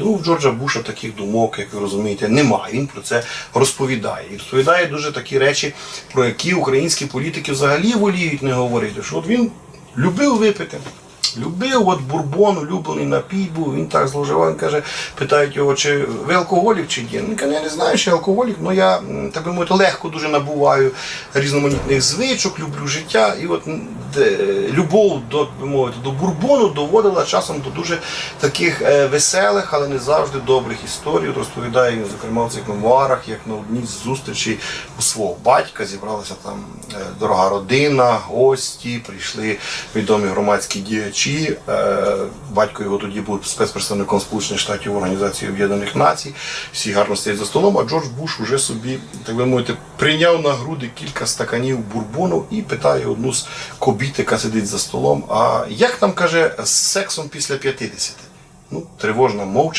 Ну, в Джорджа Буша таких думок, як ви розумієте, немає. Він про це розповідає. І розповідає дуже такі речі, про які українські політики взагалі воліють не говорити. Що от він любив випити. Любив, от бурбон, улюблений напій був, він так зловживав, він каже, питають його, чи ви алкоголік чи ні. Він каже, я не знаю, чи я алкоголік, але я, так би мовити, легко дуже набуваю різноманітних звичок, люблю життя. І от де, любов до, би мовити, до бурбону доводила часом до дуже таких е, веселих, але не завжди добрих історій. От розповідає він, зокрема, в цих мемуарах, як на одній з зустрічей у свого батька зібралася там е, дорога родина, гості, прийшли відомі громадські діячі. Е, Батько його тоді був спецпредставником Сполучених Штатів Організації Об'єднаних Націй. Всі гарно стоять за столом, а Джордж Буш уже собі, так би мовити, прийняв на груди кілька стаканів бурбону і питає одну з кобіт, яка сидить за столом. А як там каже з сексом після 50? Ну, тривожна мовчання.